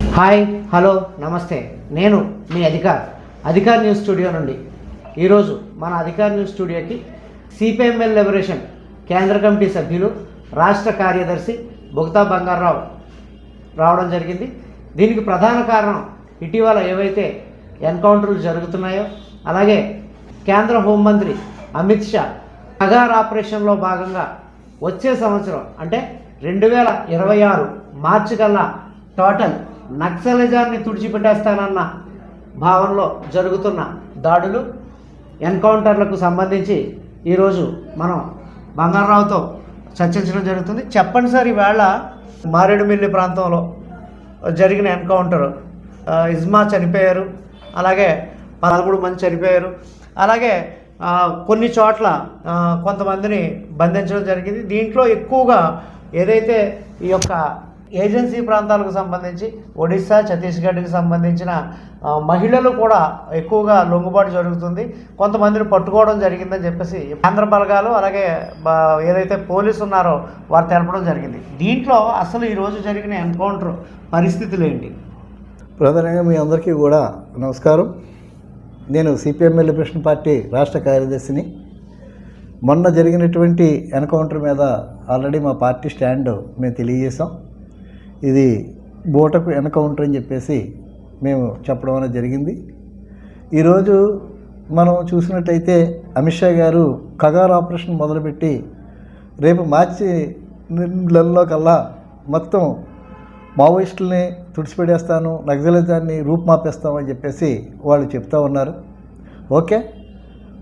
Hi hello నమస్తే. నేను మీ అధికార్ అధికార్ news studio నుండి. ఈరోజు మన అధికార్ న్యూస్ స్టూడియోకి సిపిఎంఎల్ లిబరేషన్ కేంద్ర కమిటీ సభ్యులు రాష్ట్ర కార్యదర్శి బుగతా బంగారావు రావడం జరిగింది. దీనికి ప్రధాన కారణం ఇటీవల ఏవైతే ఎన్కౌంటర్లు జరుగుతున్నాయో అలాగే కేంద్ర హోంమంత్రి అమిత్ షా అగార్ ఆపరేషన్లో భాగంగా వచ్చే సంవత్సరం అంటే రెండు వేల ఇరవై ఆరు మార్చి కల్లా టోటల్ నక్సలిజాన్ని తుడిచిపెట్టేస్తానన్న భావనలో జరుగుతున్న దాడులు ఎన్కౌంటర్లకు సంబంధించి ఈరోజు మనం బంగారావుతో చర్చించడం జరుగుతుంది. చెప్పండి సార్ ఈవేళ మారేడుమిల్లి ప్రాంతంలో జరిగిన ఎన్కౌంటర్ ఇజ్మా చనిపోయారు అలాగే పదమూడు మంది చనిపోయారు అలాగే కొన్ని చోట్ల కొంతమందిని బంధించడం జరిగింది. దీంట్లో ఎక్కువగా ఏదైతే ఈ యొక్క ఏజెన్సీ ప్రాంతాలకు సంబంధించి ఒడిశా ఛత్తీస్గఢ్కి సంబంధించిన మహిళలు కూడా ఎక్కువగా లొంగుబాటు జరుగుతుంది. కొంతమందిని పట్టుకోవడం జరిగిందని చెప్పేసి కేంద్ర బలగాలు అలాగే ఏదైతే పోలీసు ఉన్నారో వారు తెలపడం జరిగింది. దీంట్లో అసలు ఈరోజు జరిగిన ఎన్కౌంటర్ పరిస్థితులు ఏంటి ప్రధానంగా మీ అందరికీ కూడా నమస్కారం. నేను సిపిఎం లిబరేషన్ పార్టీ రాష్ట్ర కార్యదర్శిని మొన్న జరిగినటువంటి ఎన్కౌంటర్ మీద ఆల్రెడీ మా పార్టీ స్టాండ్ మేము తెలియజేసాం ఇది బూటకు ఎన్కౌంటర్ అని చెప్పేసి మేము చెప్పడం అనేది జరిగింది. ఈరోజు మనం చూసినట్టయితే అమిత్ షా గారు కగార్ ఆపరేషన్ మొదలుపెట్టి రేపు మార్చి నెలలో కల్లా మొత్తం మావోయిస్టుల్ని తుడిచిపెట్టేస్తాను నక్సలిజాన్ని రూపుమాపేస్తామని చెప్పేసి వాళ్ళు చెప్తా ఉన్నారు. ఓకే?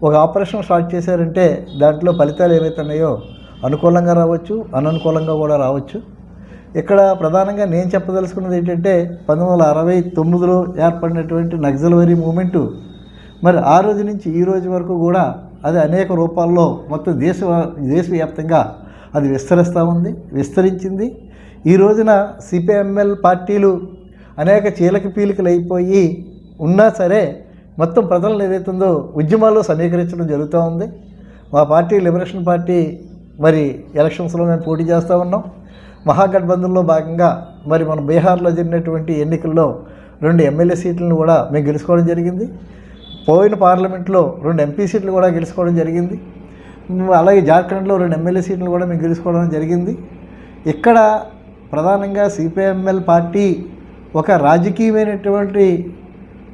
ఒక ఆపరేషన్ స్టార్ట్ చేశారంటే దాంట్లో ఫలితాలు ఏవైతే ఉన్నాయో అనుకూలంగా రావచ్చు అననుకూలంగా కూడా రావచ్చు. ఇక్కడ ప్రధానంగా నేను చెప్పదలుచుకున్నది ఏంటంటే పంతొమ్మిది వందల అరవై తొమ్మిదిలో ఏర్పడినటువంటి నక్సల్వరీ మూమెంటు మరి ఆ రోజు నుంచి ఈ రోజు వరకు కూడా అది అనేక రూపాల్లో మొత్తం దేశ దేశవ్యాప్తంగా అది విస్తరిస్తూ ఉంది విస్తరించింది. ఈ రోజున సిపిఎంఎల్ పార్టీలు అనేక చీలక పీలికలు అయిపోయి ఉన్నా సరే మొత్తం ప్రజలను ఉందో ఉద్యమాల్లో సమీకరించడం జరుగుతూ ఉంది. మా పార్టీ లిబరేషన్ పార్టీ మరి ఎలక్షన్స్లో మేము పోటీ చేస్తూ ఉన్నాం. మహాగఠబంధన్లో భాగంగా మరి మన బీహార్లో జరిగినటువంటి ఎన్నికల్లో రెండు ఎమ్మెల్యే సీట్లను కూడా మేము గెలుచుకోవడం జరిగింది. పోయిన పార్లమెంట్లో రెండు ఎంపీ సీట్లు కూడా గెలుచుకోవడం జరిగింది. అలాగే జార్ఖండ్లో రెండు ఎమ్మెల్యే సీట్లు కూడా మేము గెలుచుకోవడం జరిగింది. ఇక్కడ ప్రధానంగా సిపిఎంఎల్ పార్టీ ఒక రాజకీయమైనటువంటి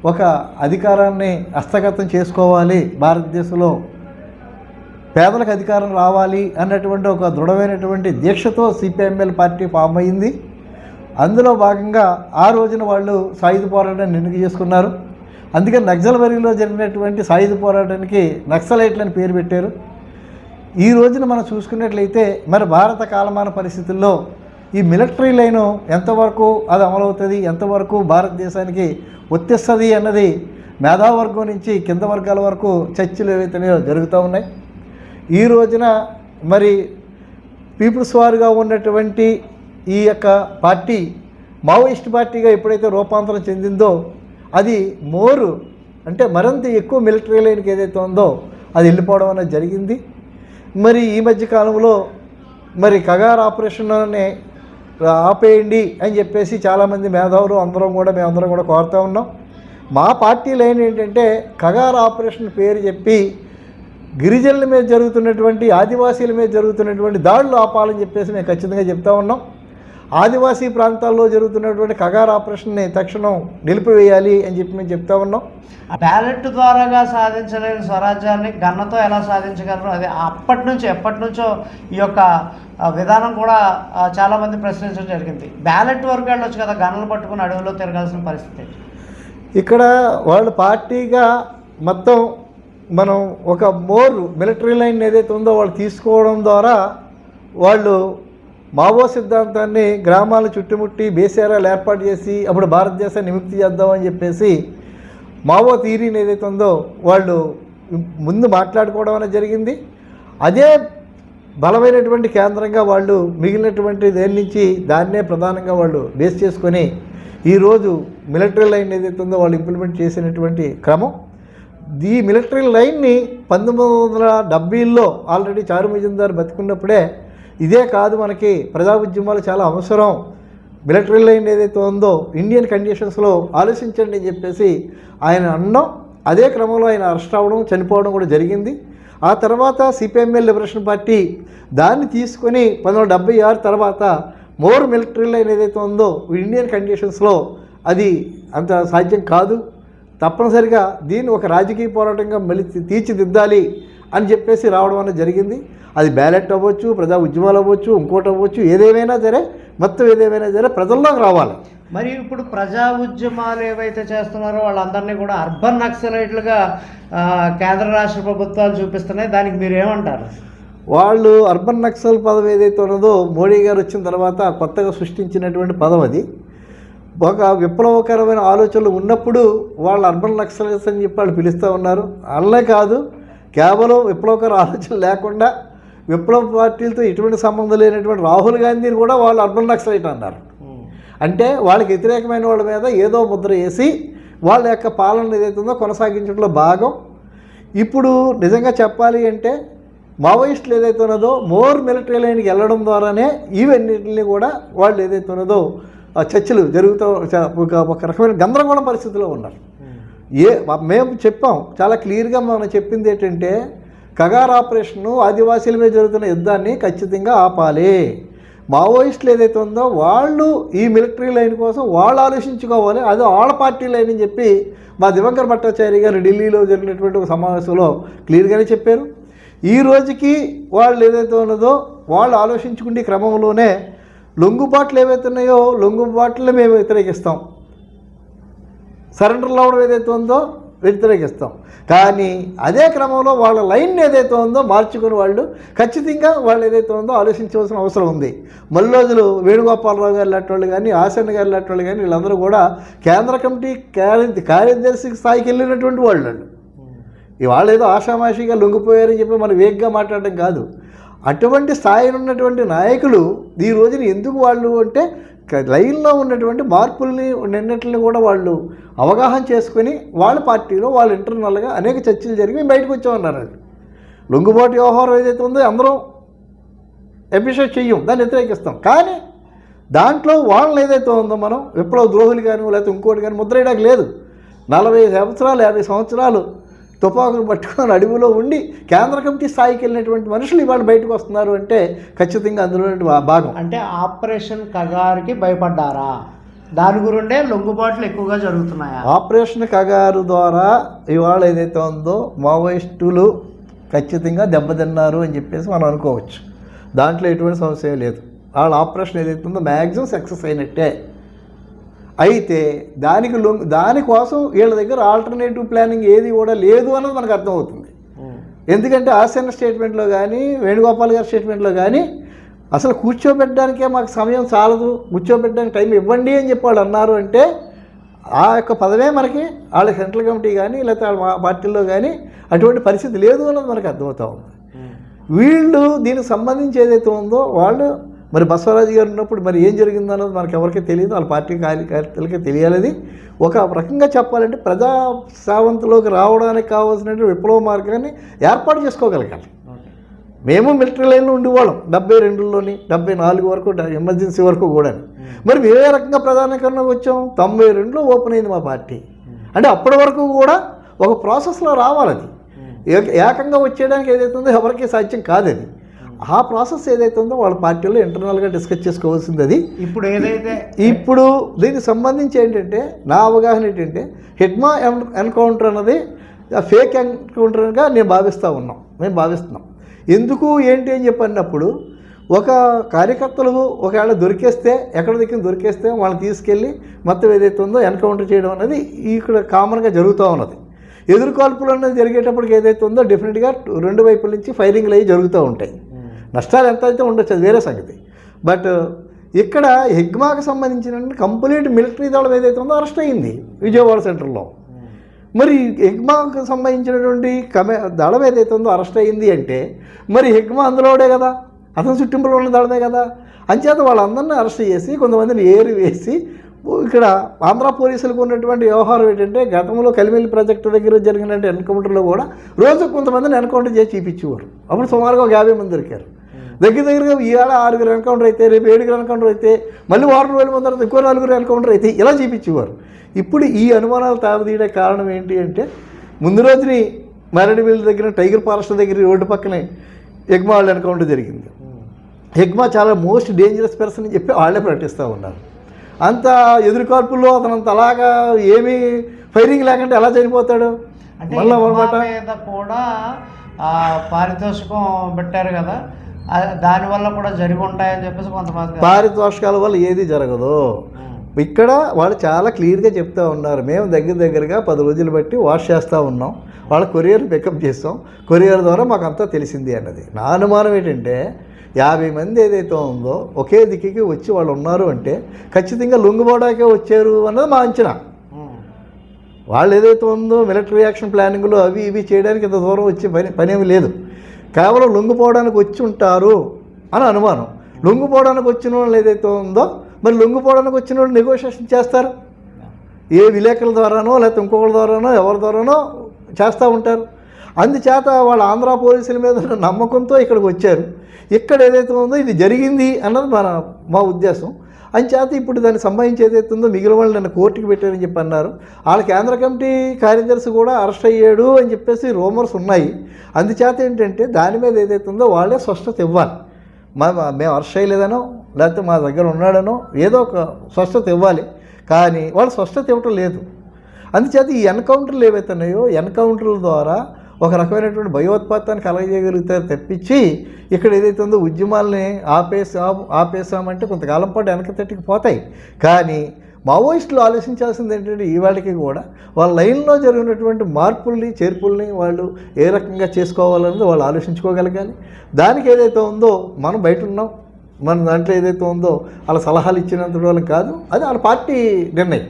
ఒక అధికారాన్ని హస్తగతం చేసుకోవాలి భారతదేశంలో. పేదలకు అధికారం రావాలి అన్నటువంటి ఒక దృఢమైనటువంటి దీక్షతో సిపిఎంఎల్ పార్టీ ఫామ్ అయింది. అందులో భాగంగా ఆ రోజున వాళ్ళు సాయుధ పోరాటాన్ని ఎన్నిక చేసుకున్నారు? అందుకని నక్సల్బరీలో జరిగినటువంటి సాయుధ పోరాటానికి నక్సలైట్లని పేరు పెట్టారు. ఈ రోజున మనం చూసుకున్నట్లయితే మరి భారత కాలమాన పరిస్థితుల్లో ఈ మిలిటరీ లైను ఎంతవరకు అది అమలవుతుంది? ఎంతవరకు భారతదేశానికి వర్తిస్తుంది అన్నది మేధావర్గం నుంచి కింద వర్గాల వరకు చర్చలు ఏవైతున్నాయో జరుగుతూ ఉన్నాయి. ఈ రోజున మరి పీపుల్స్ వారుగా ఉన్నటువంటి ఈ యొక్క పార్టీ మావోయిస్ట్ పార్టీగా ఎప్పుడైతే రూపాంతరం చెందిందో అది మోరు అంటే మరింత ఎక్కువ మిలిటరీ లైన్కి ఏదైతే ఉందో అది వెళ్ళిపోవడం అనేది జరిగింది. మరి ఈ మధ్య కాలంలో మరి కగార్ ఆపరేషన్ని ఆపేయండి అని చెప్పేసి చాలామంది మేధావులు అందరం కూడా మేమందరం కూడా కోరుతూ ఉన్నాం. మా పార్టీ లైన్ ఏంటంటే కగార్ ఆపరేషన్ పేరు చెప్పి గిరిజనుల మీద జరుగుతున్నటువంటి ఆదివాసీల మీద జరుగుతున్నటువంటి దాడులు ఆపాలని చెప్పేసి మేము ఖచ్చితంగా చెప్తా ఉన్నాం. ఆదివాసీ ప్రాంతాల్లో జరుగుతున్నటువంటి కగార్ ఆపరేషన్ని తక్షణం నిలిపివేయాలి అని చెప్పి మేము చెప్తా ఉన్నాం. బ్యాలెట్ ద్వారాగా సాధించలేని స్వరాజ్యాన్ని గన్నతో ఎలా సాధించగలరు? అదే అప్పటి నుంచి ఎప్పటి నుంచో ఈ యొక్క విధానం కూడా చాలామంది ప్రశ్నించడం జరిగింది. బ్యాలెట్ వరకు వెళ్ళొచ్చు కదా గన్నలు పట్టుకుని అడవిలో తిరగాల్సిన పరిస్థితి. ఇక్కడ వాళ్ళ పార్టీగా మొత్తం మనం ఒక మోర్ మిలిటరీ లైన్ ఏదైతే ఉందో వాళ్ళు తీసుకోవడం ద్వారా వాళ్ళు మావో సిద్ధాంతాన్ని గ్రామాల చుట్టుముట్టి బేసేరాలు ఏర్పాటు చేసి అప్పుడు భారతదేశాన్ని విముక్తి చేద్దామని చెప్పేసి మావో థీరీని ఏదైతే ఉందో వాళ్ళు ముందు మాట్లాడుకోవడం అనేది జరిగింది. అదే బలమైనటువంటి కేంద్రంగా వాళ్ళు మిగిలినటువంటి దేని నుంచి దాన్నే ప్రధానంగా వాళ్ళు బేస్ చేసుకొని ఈరోజు మిలిటరీ లైన్ ఏదైతే ఉందో వాళ్ళు ఇంప్లిమెంట్ చేసినటువంటి క్రమం. ఈ మిలిటరీ లైన్ని పంతొమ్మిది వందల డెబ్బైలో ఆల్రెడీ చారు మజుందార్ బతికున్నప్పుడే ఇదే కాదు మనకి ప్రజా ఉద్యమాలు చాలా అవసరం. మిలిటరీ లైన్ ఏదైతే ఉందో ఇండియన్ కండిషన్స్లో ఆలోచించండి అని చెప్పేసి ఆయన అనడం అదే క్రమంలో ఆయన అరెస్ట్ అవ్వడం చనిపోవడం కూడా జరిగింది. ఆ తర్వాత సిపిఎంఎల్ లిబరేషన్ పార్టీ దాన్ని తీసుకొని పంతొమ్మిది డెబ్బై ఆరు తర్వాత మోర్ మిలిటరీ లైన్ ఏదైతే ఉందో ఇండియన్ కండిషన్స్లో అది అంత సాధ్యం కాదు. తప్పనిసరిగా దీన్ని ఒక రాజకీయ పోరాటంగా మళ్ళీ తీ- తీర్చిదిద్దాలి. అని చెప్పేసి రావడం అనేది జరిగింది. అది బ్యాలెట్ అవ్వచ్చు ప్రజా ఉద్యమాలు అవ్వచ్చు ఇంకోటి అవ్వచ్చు ఏదేమైనా సరే మొత్తం ఏదేమైనా సరే ప్రజల్లోకి రావాలి. మరి ఇప్పుడు ప్రజా ఉద్యమాలు ఏవైతే చేస్తున్నారో వాళ్ళందరినీ కూడా అర్బన్ నక్సలైట్లుగా కేంద్ర రాష్ట్ర ప్రభుత్వాలు చూపిస్తున్నాయి. దానికి మీరు ఏమంటారు వాళ్ళు అర్బన్ నక్సల్ పదం ఏదైతే ఉన్నదో మోడీ గారు వచ్చిన తర్వాత కొత్తగా సృష్టించినటువంటి పదం అది. ఒక విప్లవకరమైన ఆలోచనలు ఉన్నప్పుడు వాళ్ళు అర్బన్ నక్సలైట్స్ అని చెప్పి వాళ్ళు పిలుస్తూ ఉన్నారు. అల్లే కాదు కేవలం విప్లవకర ఆలోచన లేకుండా విప్లవ పార్టీలతో ఎటువంటి సంబంధం లేనటువంటి రాహుల్ గాంధీని కూడా వాళ్ళు అర్బన్ నక్సలైట్ అన్నారు. అంటే వాళ్ళకి వ్యతిరేకమైన వాళ్ళ మీద ఏదో ముద్ర వేసి వాళ్ళ యొక్క పాలన ఏదైతే ఉందో కొనసాగించడంలో భాగం. ఇప్పుడు నిజంగా చెప్పాలి అంటే మావోయిస్టులు ఏదైతే ఉన్నదో మోర్ మిలిటరీ లైన్కి వెళ్ళడం ద్వారానే ఇవన్నింటిని కూడా వాళ్ళు ఏదైతే ఉన్నదో చర్చలు జరుగుతూ ఒక రకమైన గందరగోళం పరిస్థితిలో ఉన్నారు. ఏ మేము చెప్పాం చాలా క్లియర్గా మనం చెప్పింది ఏంటంటే కగార్ ఆపరేషను ఆదివాసీల మీద జరుగుతున్న యుద్ధాన్ని ఖచ్చితంగా ఆపాలి. మావోయిస్టులు ఏదైతే ఉందో వాళ్ళు ఈ మిలిటరీ లైన్ కోసం వాళ్ళు ఆలోచించుకోవాలి. అది వాళ్ళ పార్టీ లైన్ అని చెప్పి మా దివంకర్ భట్టాచారి గారు ఢిల్లీలో జరిగినటువంటి ఒక సమావేశంలో క్లియర్గానే చెప్పారు. ఈ రోజుకి వాళ్ళు ఏదైతే ఉన్నదో వాళ్ళు ఆలోచించుకునే క్రమంలోనే లొంగుబాట్లు ఏవైతే ఉన్నాయో లొంగుబాట్లు మేము వ్యతిరేకిస్తాం. సరెండర్ అవడం ఏదైతే ఉందో వ్యతిరేకిస్తాం. కానీ అదే క్రమంలో వాళ్ళ లైన్ ఏదైతే ఉందో మార్చుకుని వాళ్ళు ఖచ్చితంగా వాళ్ళు ఏదైతే ఉందో ఆలోచించవలసిన అవసరం ఉంది. మల్లోజులు వేణుగోపాలరావు గారు లాంటి వాళ్ళు కానీ ఆసన్న గారు లాంటి వాళ్ళు కానీ వీళ్ళందరూ కూడా కేంద్ర కమిటీ కార్య కార్యదర్శి స్థాయికి వెళ్ళినటువంటి వాళ్ళు వాళ్ళు. ఇవాళ ఏదో ఆషామాషిగా లొంగిపోయారని చెప్పి మనం వేగ్గా మాట్లాడడం కాదు. అటువంటి స్థాయిలో ఉన్నటువంటి నాయకులు ఈ రోజున ఎందుకు వాళ్ళు అంటే లైన్లో ఉన్నటువంటి మార్పుల్ని నిన్నటిని కూడా వాళ్ళు అవగాహన చేసుకొని వాళ్ళ పార్టీలో వాళ్ళ ఇంటర్నల్గా అనేక చర్చలు జరిగి మేము బయటకు వచ్చామన్నారు అది. లొంగుబాటు వ్యవహారం ఏదైతే ఉందో అందరం ఎపిసోడ్ చెయ్యం దాన్ని వ్యతిరేకిస్తాం. కానీ దాంట్లో వాళ్ళని ఏదైతే ఉందో మనం విప్లవ ద్రోహులు కానీ లేకపోతే ఇంకోటి కానీ ముద్ర వేయడానికి లేదు. నలభై సంవత్సరాలు యాభై సంవత్సరాలు తుపాకులు పట్టుకొని అడవిలో ఉండి కేంద్ర కమిటీ స్థాయికి వెళ్ళినటువంటి మనుషులు ఇవాళ బయటకు వస్తున్నారు అంటే ఖచ్చితంగా అందులో భాగం. అంటే ఆపరేషన్ కగారుకి భయపడ్డారా? దాని గురిండే లొంగుబాట్లు ఎక్కువగా జరుగుతున్నాయా? ఆపరేషన్ కగారు ద్వారా ఇవాళ ఏదైతే ఉందో మావోయిస్టులు ఖచ్చితంగా దెబ్బతిన్నారు అని చెప్పేసి మనం అనుకోవచ్చు. దాంట్లో ఎటువంటి సమస్య లేదు. వాళ్ళ ఆపరేషన్ ఏదైతే ఉందో మ్యాక్సిమం సక్సెస్ అయినట్టే. అయితే దానికి లొంగ్ దానికోసం వీళ్ళ దగ్గర ఆల్టర్నేటివ్ ప్లానింగ్ ఏది కూడా లేదు అన్నది మనకు అర్థమవుతుంది. ఎందుకంటే ఆసన్న స్టేట్మెంట్లో కానీ వేణుగోపాల్ గారి స్టేట్మెంట్లో కానీ అసలు కూర్చోబెట్టడానికే మాకు సమయం చాలదు కూర్చోబెట్టడానికి టైం ఇవ్వండి అని చెప్పి వాళ్ళు అన్నారు అంటే ఆ యొక్క పదవే మనకి వాళ్ళ సెంట్రల్ కమిటీ కానీ లేకపోతే వాళ్ళ పార్టీల్లో కానీ అటువంటి పరిస్థితి లేదు అన్నది మనకు అర్థమవుతా ఉంది. వీళ్ళు దీనికి సంబంధించి ఏదైతే ఉందో వాళ్ళు మరి బసవరాజు గారు ఉన్నప్పుడు మరి ఏం జరిగిందో అన్నది మనకి ఎవరికీ తెలియదు. వాళ్ళ పార్టీ కార్యకర్తలకే తెలియాలి ఒక రకంగా చెప్పాలంటే ప్రజా సావంతిలోకి రావడానికి కావాల్సినటువంటి విప్లవ మార్గాన్ని ఏర్పాటు చేసుకోగలగాలి. మేము మిలిటరీ లైన్లో ఉండేవాళ్ళం. డెబ్బై రెండులోని డెబ్బై నాలుగు వరకు ఎమర్జెన్సీ వరకు కూడా మరి మేము ఏ రకంగా ప్రధానికరణకు వచ్చాం? తొంభై రెండులో ఓపెన్ అయింది మా పార్టీ. అంటే అప్పటి వరకు కూడా ఒక ప్రాసెస్లో రావాలి అది ఏక- ఏకంగా వచ్చేయడానికి ఏదైతే ఉందో ఎవరికి సాధ్యం కాదు అది ఆ ప్రాసెస్ ఏదైతే ఉందో వాళ్ళ పార్టీలో ఇంటర్నల్గా డిస్కస్ చేసుకోవాల్సింది అది. ఇప్పుడు ఏదైతే ఇప్పుడు దీనికి సంబంధించి ఏంటంటే నా అవగాహన ఏంటంటే హిడ్మా ఎన్- ఎన్కౌంటర్ అన్నది ఫేక్ ఎన్కౌంటర్గా నేను భావిస్తూ ఉన్నాం. మేము భావిస్తున్నాం. ఎందుకు ఏంటి అని చెప్పినప్పుడు ఒక కార్యకర్తలు ఒకవేళ దొరికేస్తే ఎక్కడ దిక్కిన దొరికేస్తే వాళ్ళని తీసుకెళ్ళి మొత్తం ఏదైతే ఉందో ఎన్కౌంటర్ చేయడం అనేది ఇక్కడ కామన్గా జరుగుతూ ఉన్నది. ఎదురుకాల్పులు అనేది జరిగేటప్పటికి ఏదైతే ఉందో డెఫినెట్గా రెండు వైపుల నుంచి ఫైరింగ్లు అయ్యి జరుగుతూ ఉంటాయి. నష్టాలు ఎంత అయితే ఉండొచ్చు అది వేరే సంగతి. బట్ ఇక్కడ హిగ్మాకి సంబంధించిన కంప్లీట్ మిలిటరీ దళం ఏదైతే ఉందో అరెస్ట్ అయింది విజయవాడ సెంటర్లో మరి హిగ్మాకు సంబంధించినటువంటి కమే దళం ఏదైతే ఉందో అరెస్ట్ అయింది అంటే మరి హిగ్మా అందులోడే కదా? అతని చుట్టింపులో ఉన్న దళమే కదా? అంచేత వాళ్ళందరినీ అరెస్ట్ చేసి కొంతమందిని ఏరి వేసి ఇక్కడ ఆంధ్ర పోలీసులకు ఉన్నటువంటి వ్యవహారం ఏంటంటే గతంలో కలిమిల్లి ప్రాజెక్టు దగ్గర జరిగిన ఎన్కౌంటర్లో కూడా రోజు కొంతమందిని ఎన్కౌంటర్ చేసి చూపించేవారు. అప్పుడు సుమారుగా ఒక యాభై మంది దొరికారు. దగ్గర దగ్గరగా ఇవాళ ఆరుగురు ఎన్కౌంటర్ అయితే రేపు ఏడుగురు ఎన్కౌంటర్ అయితే మళ్ళీ వారం రోజుల ముందు తర్వాత ఇంకో నలుగురు ఎన్కౌంటర్ అయితే ఇలా చూపించేవారు. ఇప్పుడు ఈ అనుమానాలు తాగుదీయడే కారణం ఏంటి అంటే ముందు రోజుని మరణిమిల్లి దగ్గర టైగర్ ఫారెస్ట్ దగ్గర రోడ్డు పక్కనే ఎగ్మా వాళ్ళు ఎన్కౌంటర్ జరిగింది. ఎగ్మా చాలా మోస్ట్ డేంజరస్ పర్సన్ అని చెప్పి వాళ్ళే ప్రకటిస్తూ ఉన్నారు. అంత ఎదురుకార్పుల్లో అతను అంత అలాగా ఏమీ ఫైరింగ్ లేకుండా ఎలా చనిపోతాడు? అంటే మళ్ళా కూడా పారితోషికం పెట్టారు కదా. దానివల్ల కూడా జరిగి ఉంటాయని చెప్పేసి కొంతమంది పారితోషికాల వల్ల ఏది జరగదు. ఇక్కడ వాళ్ళు చాలా క్లియర్గా చెప్తా ఉన్నారు. మేము దగ్గర దగ్గరగా పది రోజులు బట్టి వాష్ చేస్తూ ఉన్నాం. వాళ్ళ కొరియర్ పికప్ చేస్తాం. కొరియర్ ద్వారా మాకు అంతా తెలిసింది అన్నది. నా అనుమానం ఏంటంటే యాభై మంది ఏదైతే ఉందో ఒకే దిక్కుకి వచ్చి వాళ్ళు ఉన్నారు అంటే ఖచ్చితంగా లొంగిపోవడానికే వచ్చారు అన్నది మా అంచనా. వాళ్ళు ఏదైతే ఉందో మిలిటరీ యాక్షన్ ప్లానింగ్లో అవి ఇవి చేయడానికి ఇంత దూరం వచ్చే పని పనేమి లేదు. కేవలం లొంగిపోవడానికి వచ్చి ఉంటారు అని అనుమానం. లొంగిపోవడానికి వచ్చిన వాళ్ళు ఏదైతే ఉందో మరి లొంగిపోవడానికి వచ్చిన వాళ్ళు నెగోషియేషన్ చేస్తారు. ఏ విలేకరుల ద్వారానో లేకపోతే ఇంకొకరి ద్వారానో ఎవరి ద్వారానో చేస్తూ ఉంటారు. అందుచేత వాళ్ళ ఆంధ్ర పోలీసుల మీద నమ్మకంతో ఇక్కడికి వచ్చారు. ఇక్కడ ఏదైతే ఉందో ఇది జరిగింది అన్నది మన మా ఉద్దేశం. అంచేత ఇప్పుడు దానికి సంబంధించి ఏదైతే ఉందో మిగిలిన వాళ్ళు నన్ను కోర్టుకి పెట్టారని చెప్పి అన్నారు. వాళ్ళ కేంద్ర కమిటీ కార్యదర్శి కూడా అరెస్ట్ అయ్యాడు అని చెప్పేసి రూమర్స్ ఉన్నాయి. అందుచేత ఏంటంటే దాని మీద ఏదైతే ఉందో వాళ్ళే స్పష్టత ఇవ్వాలి. మా మేము అరెస్ట్ చేయలేదనో లేకపోతే మా దగ్గర ఉన్నాడనో ఏదో ఒక స్పష్టత ఇవ్వాలి. కానీ వాళ్ళు స్పష్టత ఇవ్వటం లేదు. అందుచేత ఈ ఎన్కౌంటర్లు ఏవైతున్నాయో ఎన్కౌంటర్ల ద్వారా ఒక రకమైనటువంటి భయోత్పాతాన్ని కలగజేయగలుగుతారు తప్పించి ఇక్కడ ఏదైతే ఉందో ఉద్యమాల్ని ఆపేసాం ఆపేసామంటే కొంతకాలం పాటు వెనక తట్టికి పోతాయి. కానీ మావోయిస్టులు ఆలోచించాల్సింది ఏంటంటే ఈవాడికి కూడా వాళ్ళ లైన్లో జరిగినటువంటి మార్పుల్ని చేర్పుల్ని వాళ్ళు ఏ రకంగా చేసుకోవాలన్నది వాళ్ళు ఆలోచించుకోగలగాలి. దానికి ఏదైతే ఉందో మనం బయట ఉన్నాం. మన దాంట్లో ఏదైతే ఉందో వాళ్ళ సలహాలు ఇచ్చినంత వాళ్ళం కాదు. అది వాళ్ళ పార్టీ నిర్ణయం.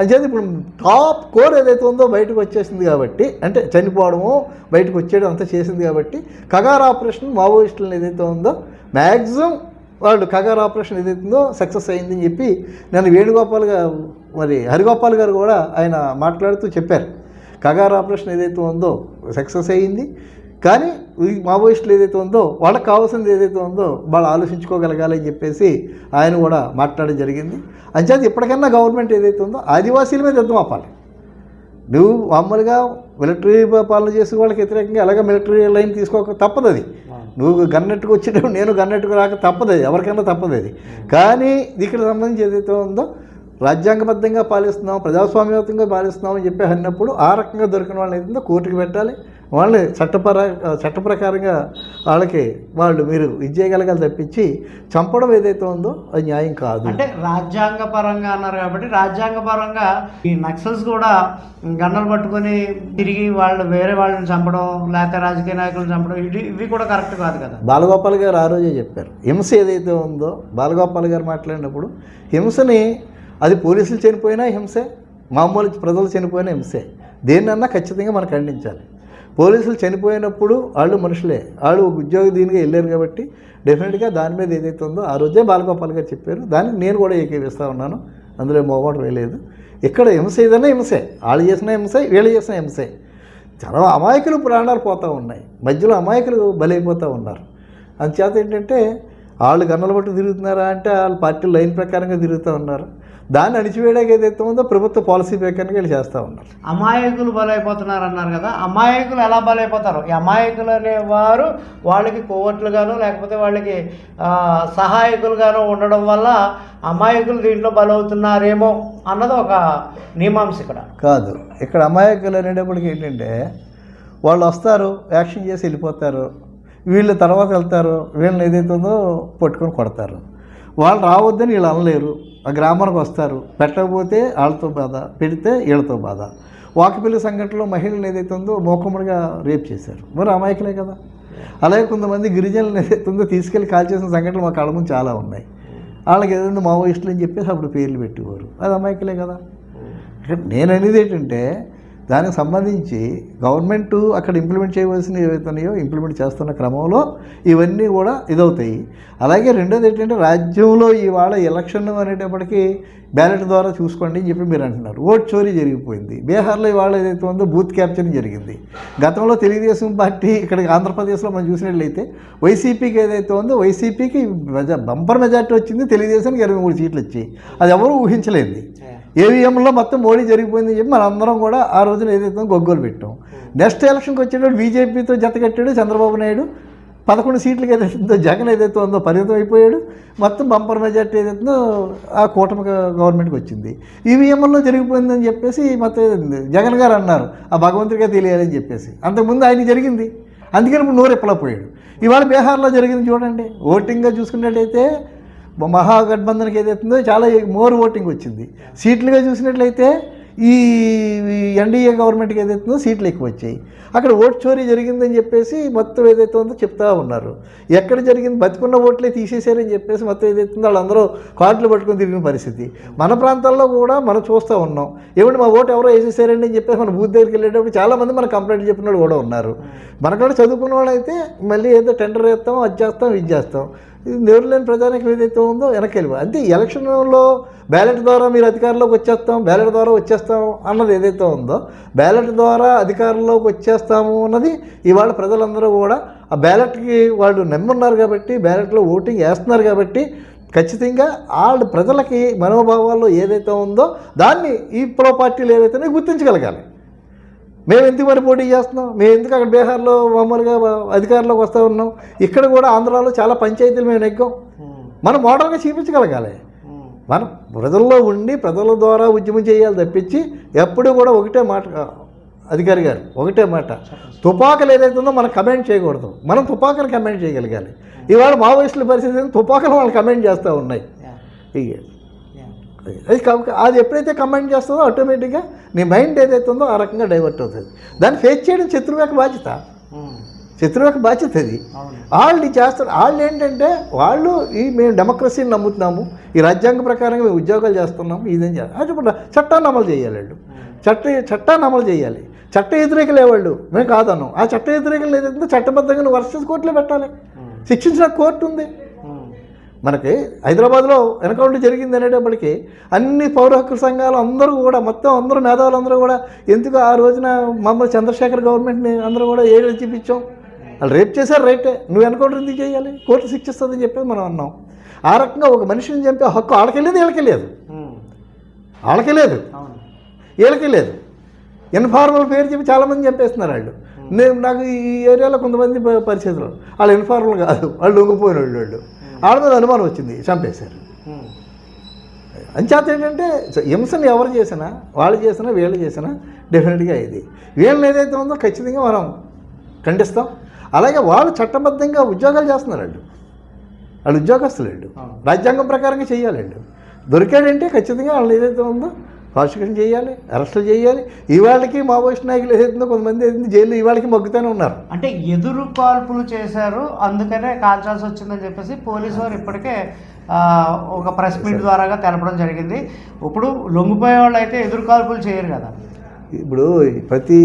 అంచేది ఇప్పుడు టాప్ కోర్ ఏదైతే ఉందో బయటకు వచ్చేసింది కాబట్టి అంటే చనిపోవడము బయటకు వచ్చేయడం అంతా చేసింది కాబట్టి కగార్ ఆపరేషన్ మావోయిస్టులను ఏదైతే ఉందో మ్యాక్సిమం వాళ్ళు కగార్ ఆపరేషన్ ఏదైతుందో సక్సెస్ అయిందని చెప్పి నేను వేణుగోపాల్ గారు మరి హరిగోపాల్ గారు కూడా ఆయన మాట్లాడుతూ చెప్పారు. కగార్ ఆపరేషన్ ఏదైతే ఉందో సక్సెస్ అయ్యింది కానీ ఈ మావోయిస్టులు ఏదైతే ఉందో వాళ్ళకి కావాల్సింది ఏదైతే ఉందో వాళ్ళు ఆలోచించుకోగలగాలి అని చెప్పేసి ఆయన కూడా మాట్లాడడం జరిగింది. అంచేత ఇప్పటికన్నా గవర్నమెంట్ ఏదైతే ఉందో ఆదివాసీల మీద యుద్ధం ఆపాలి. నువ్వు మామూలుగా మిలిటరీ పాలన చేసే వాళ్ళకి వ్యతిరేకంగా ఎలాగ మిలిటరీ లైన్ తీసుకోక తప్పదు అది. నువ్వు గన్నెట్టుకు వచ్చేటప్పుడు నేను గన్నెట్టుకు రాక తప్పదు అది ఎవరికైనా తప్పదు అది. కానీ ఇక్కడ సంబంధించి ఏదైతే ఉందో రాజ్యాంగబద్ధంగా పాలిస్తున్నాం ప్రజాస్వామ్యయుతంగా పాలిస్తున్నాం అని చెప్పి అన్నప్పుడు ఆ రకంగా దొరికిన వాళ్ళని ఏదైతే కోర్టుకు పెట్టాలి. వాళ్ళని చట్టపర చట్ట ప్రకారంగా వాళ్ళకి వాళ్ళు మీరు చేయగలగాలి తప్పించి చంపడం ఏదైతే ఉందో అది న్యాయం కాదు. అంటే రాజ్యాంగ పరంగా అన్నారు కాబట్టి రాజ్యాంగ పరంగా ఈ నక్సల్స్ కూడా గన్నలు పట్టుకొని తిరిగి వాళ్ళు వేరే వాళ్ళని చంపడం లేకపోతే రాజకీయ నాయకులను చంపడం ఇవి ఇవి కూడా కరెక్ట్ కాదు కదా. బాలగోపాల్ గారు ఆ రోజే చెప్పారు హింస ఏదైతే ఉందో బాలగోపాల్ గారు మాట్లాడినప్పుడు హింసని అది పోలీసులు చనిపోయినా హింసే మామూలు ప్రజలు చనిపోయినా హింసే దేన్నన్నా ఖచ్చితంగా మనం ఖండించాలి. పోలీసులు చనిపోయినప్పుడు వాళ్ళు మనుషులే. వాళ్ళు ఒక ఉద్యోగ దీనిగా వెళ్ళారు కాబట్టి డెఫినెట్గా దాని మీద ఏదైతే ఉందో ఆ రోజే బాలగోపాల్ గారు చెప్పారు. దానికి నేను కూడా ఏకీవిస్తూ ఉన్నాను. అందులో మోమాట వేయలేదు ఇక్కడ హింస ఏదైనా హింసే. వాళ్ళు చేసిన హింసే వీళ్ళు చేసిన హింసే. చాలా అమాయకులు ప్రాణాలు పోతూ ఉన్నాయి. మధ్యలో అమాయకులు బలైపోతూ ఉన్నారు. అందుచేత ఏంటంటే వాళ్ళు గన్నలు పట్టు తిరుగుతున్నారా అంటే వాళ్ళ పార్టీ లైన్ ప్రకారంగా తిరుగుతూ ఉన్నారు. దాన్ని అణిచివేయడానికి ఏదైతే ఉందో ప్రభుత్వ పాలసీ ప్రకారంగా వీళ్ళు చేస్తూ ఉన్నారు. అమాయకులు బలైపోతున్నారు అన్నారు కదా అమాయకులు ఎలా బలైపోతారు? ఈ అమాయకులు అనేవారు వాళ్ళకి కోవట్లుగాను లేకపోతే వాళ్ళకి సహాయకులుగాను ఉండడం వల్ల అమాయకులు దీంట్లో బలవుతున్నారేమో అన్నది ఒక మీమాంస ఇక్కడ కాదు ఇక్కడ అమాయకులు అనేటప్పటికి ఏంటంటే వాళ్ళు వస్తారు యాక్షన్ చేసి వెళ్ళిపోతారు. వీళ్ళు తర్వాత వెళ్తారు వీళ్ళని ఏదైతే ఉందో పట్టుకొని కొడతారు. వాళ్ళు రావద్దని వీళ్ళు అనలేరు. ఆ గ్రామానికి వస్తారు. పెట్టకపోతే వాళ్ళతో బాధ పెడితే వీళ్ళతో బాధ. వాకిపల్లి సంఘటనలో మహిళలు ఏదైతే ఉందో మోకముడిగా రేప్ చేశారు. మరి అమాయకులే కదా. అలాగే కొంతమంది గిరిజనులు ఏదైతే ఉందో తీసుకెళ్ళి కాల్ చేసిన సంఘటనలు మా కళ్ళ ముందు చాలా ఉన్నాయి. వాళ్ళకి ఏదైనా మావోయిస్టులు అని చెప్పేసి అప్పుడు పేర్లు పెట్టేవారు అది అమాయకులే కదా. నేను అనేది ఏంటంటే దానికి సంబంధించి గవర్నమెంట్ అక్కడ ఇంప్లిమెంట్ చేయవలసినవి ఏవైతున్నాయో ఇంప్లిమెంట్ చేస్తున్న క్రమంలో ఇవన్నీ కూడా ఇదవుతాయి. అలాగే రెండోది ఏంటంటే రాజ్యంలో ఇవాళ ఎలక్షన్ అనేటప్పటికీ బ్యాలెట్ ద్వారా చూసుకోండి అని చెప్పి మీరు అంటున్నారు. ఓట్ చోరీ జరిగిపోయింది. బీహార్లో ఇవాళ ఏదైతే ఉందో బూత్ క్యాప్చరింగ్ జరిగింది. గతంలో తెలుగుదేశం పార్టీ ఇక్కడ ఆంధ్రప్రదేశ్లో మనం చూసినట్లయితే వైసీపీకి ఏదైతే ఉందో వైసీపీకి మెజా బంపర్ మెజార్టీ వచ్చింది. తెలుగుదేశానికి ఇరవై మూడు సీట్లు వచ్చాయి. అది ఎవరూ ఊహించలేదు ఏవిఎంలో మొత్తం మోడీ జరిగిపోయిందని చెప్పి మన అందరం కూడా ఆ రోజున ఏదైతే గొగ్గోలు పెట్టాం. నెక్స్ట్ ఎలక్షన్కి వచ్చేటప్పుడు బీజేపీతో జత కట్టాడు చంద్రబాబు నాయుడు. పదకొండు సీట్లకి ఏదైతే ఉందో జగన్ ఏదైతే ఉందో పరిమితం అయిపోయాడు. మొత్తం బంపర్ మెజార్టీ ఏదైతుందో ఆ కూటమి గవర్నమెంట్కి వచ్చింది. ఈవీఎంలో జరిగిపోయిందని చెప్పేసి మొత్తం ఏదైంది? జగన్ గారు అన్నారు. ఆ భగవంతుడిగా తెలియాలని చెప్పేసి. అంతకుముందు ఆయన జరిగింది. అందుకని ఇప్పుడు నోరు ఎప్పలేకపోయాడు ఇవాళ బీహార్లో జరిగింది చూడండి. ఓటింగ్గా చూసుకున్నట్టయితే మహాగఠబంధన్కి ఏదైతుందో చాలా మోర్ ఓటింగ్ వచ్చింది. సీట్లుగా చూసినట్లయితే ఈ ఎన్డీఏ గవర్నమెంట్కి ఏదైతుందో సీట్లు ఎక్కువ వచ్చాయి అక్కడ ఓట్ చోరీ జరిగిందని చెప్పేసి మొత్తం ఏదైతే ఉందో చెప్తా ఉన్నారు. ఎక్కడ జరిగింది? బతికున్న ఓట్లే తీసేశారని చెప్పేసి మొత్తం ఏదైతే ఉందో వాళ్ళందరూ కార్డులు పట్టుకొని తిరిగిన పరిస్థితి. మన ప్రాంతాల్లో కూడా మనం చూస్తూ ఉన్నాం. ఏమంటే మా ఓటు ఎవరో వేసేసారండి అని చెప్పేసి మన బూత్ దగ్గరికి వెళ్ళేటప్పుడు చాలామంది మన కంప్లైంట్ చెప్పిన వాళ్ళు కూడా ఉన్నారు. మనకాడ చదువుకున్న వాళ్ళైతే మళ్ళీ ఏదో టెండర్ వేస్తాం అది చేస్తాం ఇది చేస్తాం. ఇది నేరు లేని ప్రజానికి ఏదైతే ఉందో వెనక్కి వెళ్ళిపో. అంతే ఎలక్షన్లో బ్యాలెట్ ద్వారా మీరు అధికారంలోకి వచ్చేస్తాం బ్యాలెట్ ద్వారా వచ్చేస్తాం అన్నది ఏదైతే ఉందో బ్యాలెట్ ద్వారా అధికారంలోకి వచ్చేస్తాము అన్నది ఇవాళ ప్రజలందరూ కూడా ఆ బ్యాలెట్కి వాళ్ళు నమ్మున్నారు కాబట్టి బ్యాలెట్లో ఓటింగ్ వేస్తున్నారు కాబట్టి ఖచ్చితంగా వాళ్ళ ప్రజలకి మనోభావాల్లో ఏదైతే ఉందో దాన్ని ఈ ప్రో పార్టీలు ఏవైతేనే గుర్తించగలగాలి. మేము ఎందుకు మరి పోటీ చేస్తున్నాం? మేము ఎందుకు అక్కడ బీహార్లో మామూలుగా అధికారంలోకి వస్తూ ఉన్నాం? ఇక్కడ కూడా ఆంధ్రాలో చాలా పంచాయతీలు మేము నెగ్గాం. మనం మోడల్గా చూపించగలగాలి. మనం ప్రజల్లో ఉండి ప్రజల ద్వారా ఉద్యమం చేయాలి తప్పించి ఎప్పుడు కూడా ఒకటే మాట అధికారి గారు ఒకటే మాట. తుపాకులు ఏదైతే ఉందో మనం కమెంట్ చేయకూడదు. మనం తుపాకులు కమెంట్ చేయగలగాలి. ఇవాళ మావోయిస్టుల పరిస్థితి? తుపాకులు వాళ్ళు కమెంట్ చేస్తూ ఉన్నాయి. అది అది ఎప్పుడైతే కమెంట్ చేస్తుందో ఆటోమేటిక్గా నీ మైండ్ ఏదైతే ఉందో ఆ రకంగా డైవర్ట్ అవుతుంది. దాన్ని ఫేస్ చేయడం శత్రువు యొక్క బాధ్యత. శత్రువు యొక్క బాధ్యత అది. వాళ్ళు చేస్తారు వాళ్ళు ఏంటంటే వాళ్ళు ఈ మేము డెమోక్రసీని నమ్ముతున్నాము. ఈ రాజ్యాంగ ప్రకారంగా మేము ఉద్యోగాలు చేస్తున్నాము. ఇదేం చేయాలి? అది ఇప్పుడు చట్టాన్ని అమలు చేయాలి వాళ్ళు. చట్ట చట్టాన్ని అమలు చేయాలి. చట్ట వ్యతిరేకలే వాళ్ళు మేము కాదన్నాం. ఆ చట్ట వ్యతిరేకలు ఏదైతే చట్టబద్ధంగా వర్షస్ కోర్టులో పెట్టాలి. శిక్షించిన కోర్టు ఉంది. మనకి హైదరాబాద్లో ఎన్కౌంటర్ జరిగింది అనేటప్పటికీ అన్ని పౌర హక్కుల సంఘాలు అందరూ కూడా మొత్తం అందరూ మేధావులు అందరూ కూడా ఎందుకు ఆ రోజున మమ్మల్ని చంద్రశేఖర్ గవర్నమెంట్ని అందరూ కూడా ఏళ్ళు చూపించాం? వాళ్ళు రేప్ చేశారు రైటే నువ్వు ఎన్కౌంటర్ ఎందుకు చేయాలి? కోర్టు శిక్షిస్తుందని చెప్పేసి మనం అన్నాం. ఆ రకంగా ఒక మనిషిని చంపే హక్కు ఆడకెళ్ళేది వీళ్ళకి లేదు వాళ్ళకి లేదు అవును. వీళ్ళకి లేదు ఇన్ఫార్మల్ పేరు చెప్పి చాలామంది చంపేస్తున్నారు వాళ్ళు. నేను నాకు ఈ ఏరియాలో కొంతమంది పరిచయలు వాళ్ళు ఇన్ఫార్మల్ కాదు. వాళ్ళు లొంగిపోయిన వాళ్ళు వాళ్ళు. వాళ్ళ మీద అనుమానం వచ్చింది చంపేశారు. అంచేత ఏంటంటే హింసను ఎవరు చేసినా వాళ్ళు చేసినా వీళ్ళు చేసినా డెఫినెట్గా ఇది. వీళ్ళని ఏదైతే ఉందో ఖచ్చితంగా మనం ఖండిస్తాం. అలాగే వాళ్ళు చట్టబద్ధంగా ఉద్యోగాలు చేస్తున్నారు వాళ్ళు. వాళ్ళు ఉద్యోగస్తులు. రాజ్యాంగం ప్రకారంగా చేయాలి వాళ్ళు. దొరికాడంటే ఖచ్చితంగా వాళ్ళు ఏదైతే ఉందో ప్రాసిక్యూషన్ చేయాలి అరెస్టులు చేయాలి. ఇవాళకి మావోయిస్ట్ నాయకులు ఏదైతుందో కొంతమంది ఏదైతే జైలు ఇవాళకి మగ్గుతూనే ఉన్నారు. అంటే ఎదురు కాల్పులు చేశారు అందుకనే కాల్చాల్సి వచ్చిందని చెప్పేసి పోలీసు వారు ఇప్పటికే ఒక ప్రెస్ మీట్ ద్వారాగా తెలపడం జరిగింది. ఇప్పుడు లొంగిపోయే వాళ్ళు అయితే ఎదురు కాల్పులు చేయరు కదా. ఇప్పుడు ప్రతి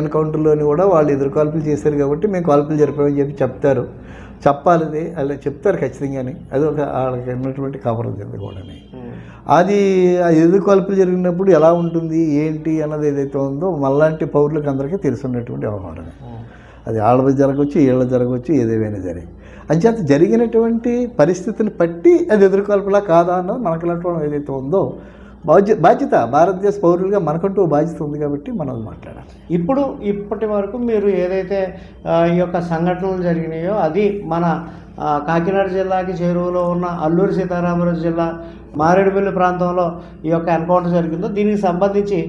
ఎన్కౌంటర్లోని కూడా వాళ్ళు ఎదురు కాల్పులు చేశారు కాబట్టి మేము కాల్పులు జరిపామని చెప్పి చెప్తారు. చెప్పాలి అలా చెప్తారు ఖచ్చితంగానే. అది ఒక వాళ్ళకి ఉన్నటువంటి కవర్ ఉంది కూడా అది ఆ ఎదురు కాల్పులు జరిగినప్పుడు ఎలా ఉంటుంది ఏంటి అన్నది ఏదైతే ఉందో మళ్ళాంటి పౌరులకు అందరికీ తెలుసున్నటువంటి వ్యవహారమే. అది వాళ్ళ జరగవచ్చు వీళ్ళ జరగవచ్చు ఏదేమైనా సరే. అంచేత జరిగినటువంటి పరిస్థితిని బట్టి అది ఎదుర్కొల్పలా కాదా అన్నది మనకు ఏదైతే ఉందో బాధ్య బాధ్యత భారతదేశ పౌరులుగా మనకంటూ బాధ్యత ఉంది కాబట్టి మనం మాట్లాడాలి. ఇప్పుడు ఇప్పటి వరకు మీరు ఏదైతే ఈ యొక్క సంఘటనలు జరిగినాయో అది మన కాకినాడ జిల్లాకి చేరువలో ఉన్న అల్లూరి సీతారామరాజు జిల్లా మారేడుమిల్లి ప్రాంతంలో ఈ యొక్క ఎన్కౌంటర్ జరిగిందో దీనికి సంబంధించి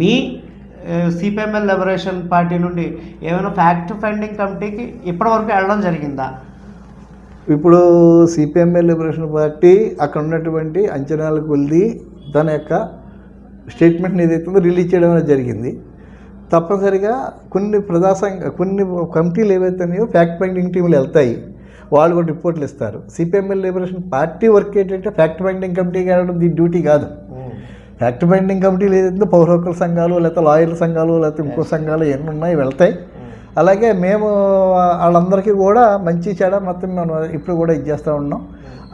మీ సిపిఎంఎల్ లిబరేషన్ పార్టీ నుండి ఏమైనా ఫ్యాక్ట్ ఫైండింగ్ కమిటీకి ఇప్పటివరకు వెళ్ళడం జరిగిందా? ఇప్పుడు సిపిఎంఎల్ లిబరేషన్ పార్టీ అక్కడ ఉన్నటువంటి అంచనాల కొలిది తన యొక్క స్టేట్మెంట్ని ఏదైతే ఉందో రిలీజ్ చేయడం అనేది జరిగింది. తప్పనిసరిగా కొన్ని ప్రజా సంఘ కొన్ని కమిటీలు ఏవైతే ఉన్నాయో ఫ్యాక్ట్ ఫైండింగ్ టీములు వెళ్తాయి. వాళ్ళు కూడా రిపోర్ట్లు ఇస్తారు. సిపిఎంఎల్ లిబరేషన్ పార్టీ వర్క్ ఏంటంటే ఫ్యాక్ట్ ఫైండింగ్ కమిటీకి వెళ్ళడం దీని డ్యూటీ కాదు. ఫ్యాక్ట్ బైండింగ్ కమిటీలు ఏదైతే పౌర హక్కుల సంఘాలు లేకపోతే లాయర్ల సంఘాలు లేకపోతే ఇంకో సంఘాలు ఎన్ని ఉన్నాయి వెళ్తాయి. అలాగే మేము వాళ్ళందరికీ కూడా మంచి చెడ మొత్తం మనం ఇప్పుడు కూడా ఇచ్చేస్తూ ఉన్నాం.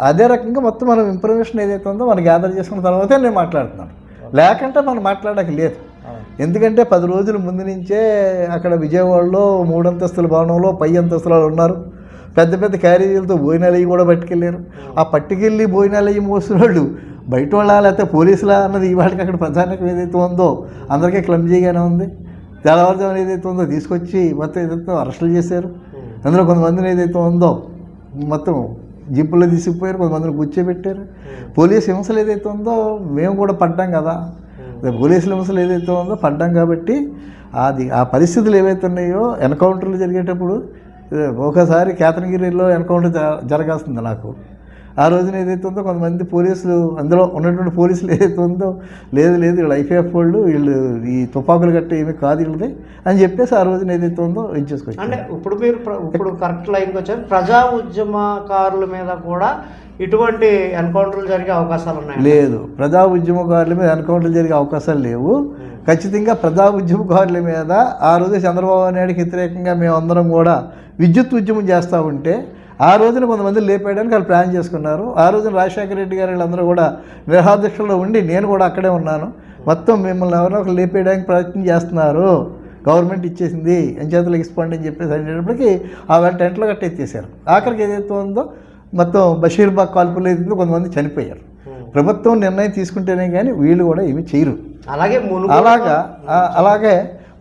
అదే రకంగా మొత్తం మనం ఇన్ఫర్మేషన్ ఏదైతే ఉందో మనం గ్యాదర్ చేసుకున్న తర్వాతే నేను మాట్లాడుతున్నాను. లేకంటే మనం మాట్లాడక లేదు. ఎందుకంటే పది రోజుల ముందు నుంచే అక్కడ విజయవాడలో మూడంతస్తుల భవనంలో పై అంతస్తులు వాళ్ళు ఉన్నారు. పెద్ద పెద్ద క్యారేజీలతో భోజనాలు అవి కూడా పట్టుకెళ్ళారు ఆ పట్టుకెళ్ళి భోజనాలు అవి మోసిన వాళ్ళు బయట వాళ్ళ లేకపోతే పోలీసులా అన్నది ఇవాళకి అక్కడ ప్రధానికం ఏదైతే ఉందో అందరికీ క్లమ్జీగానే ఉంది. తెల్లవారుజామున ఏదైతే ఉందో తీసుకొచ్చి మొత్తం ఏదైతే అరెస్టులు చేశారు. అందులో కొంతమందిని ఏదైతే ఉందో మొత్తం జిప్పులో తీసుకుపోయారు కొంతమందిని కూర్చోబెట్టారు. పోలీస్ హింసలు ఏదైతే ఉందో మేము కూడా పడ్డాం కదా. పోలీసుల హింసలు ఏదైతే ఉందో పడ్డాం కాబట్టి అది ఆ పరిస్థితులు ఏవైతే ఉన్నాయో ఎన్కౌంటర్లు జరిగేటప్పుడు ఒకసారి కేతనగిరిలో ఎన్కౌంటర్ జ- జరగాల్సింది నాకు. ఆ రోజున ఏదైతే ఉందో కొంతమంది పోలీసులు అందులో ఉన్నటువంటి పోలీసులు ఏదైతే ఉందో లేదు లేదు వీళ్ళు ఐపీఎఫ్ వాళ్ళు వీళ్ళు ఈ తుపాకులు గట్ట ఏమీ కాదు వీళ్ళది అని చెప్పేసి ఆ రోజున ఏదైతే ఉందో అంటే ఇచ్చేసుకొచ్చారు ఇప్పుడు మీరు ఇప్పుడు కరెక్ట్ లైన్కి వచ్చారు. ప్రజా ఉద్యమకారుల మీద కూడా ఇటువంటి ఎన్కౌంటర్లు జరిగే అవకాశాలు ఉన్నాయి లేదు ప్రజా ఉద్యమకారుల మీద ఎన్కౌంటర్లు జరిగే అవకాశాలు లేవు. ఖచ్చితంగా ప్రజా ఉద్యమకారుల మీద ఆ రోజు చంద్రబాబు నాయుడుకి వ్యతిరేకంగా మేమందరం కూడా విద్యుత్ ఉద్యమం చేస్తూ ఉంటే ఆ రోజున కొంతమంది లేపేయడానికి వాళ్ళు ప్లాన్ చేసుకున్నారు. ఆ రోజున రాజశేఖర రెడ్డి గారు వీళ్ళందరూ కూడా నిరాధ్యక్షుల్లో ఉండి నేను కూడా అక్కడే ఉన్నాను. మొత్తం మిమ్మల్ని ఎవరో ఒకరు లేపేయడానికి ప్రయత్నం చేస్తున్నారు. గవర్నమెంట్ ఇచ్చేసింది ఎంచేతలు ఇసుకోండి అని చెప్పేసి అనేటప్పటికి ఆ వేళ టెంట్లో గట్ట ఎత్తేసారు ఆఖరికి ఏదైతే ఉందో మొత్తం బషీర్బాగ్ కాల్పులు ఏదైతే కొంతమంది చనిపోయారు. ప్రభుత్వం నిర్ణయం తీసుకుంటేనే కానీ వీళ్ళు కూడా ఏమి చేయరు. అలాగే అలాగా అలాగే